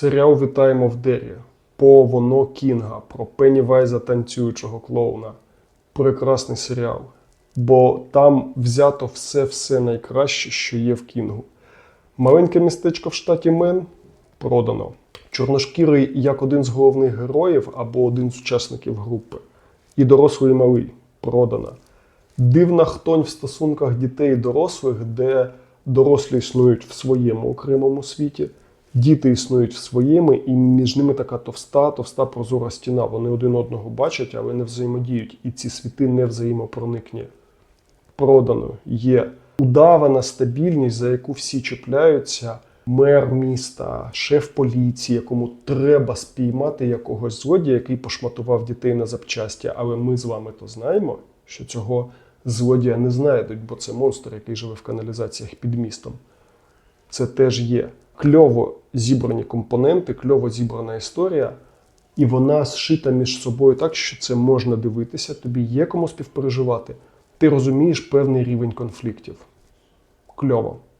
Серіал Вітаємо в Дері по воно Кінга про Пеннівайза танцюючого клоуна. Прекрасний серіал. Бо там взято все-все найкраще, що є в Кінгу. Маленьке містечко в штаті Мен продано. Чорношкірий як один з головних героїв або один з учасників групи. І дорослий і малий продано. Дивна хтонь в стосунках дітей і дорослих, де дорослі існують в своєму окремому світі, діти існують в своєму, і між ними така товста, товста прозора стіна. Вони один одного бачать, але не взаємодіють. І ці світи не взаємопроникні. Продано є удавана стабільність, за яку всі чіпляються. Мер міста, шеф поліції, якому треба спіймати якогось злодія, який пошматував дітей на запчасті. Але ми з вами то знаємо, що цього злодія не знайдуть, бо це монстр, який живе в каналізаціях під містом. Це теж є. Кльово зібрані компоненти, кльово зібрана історія, і вона зшита між собою так, що це можна дивитися, тобі є кому співпереживати. Ти розумієш певний рівень конфліктів. Кльово.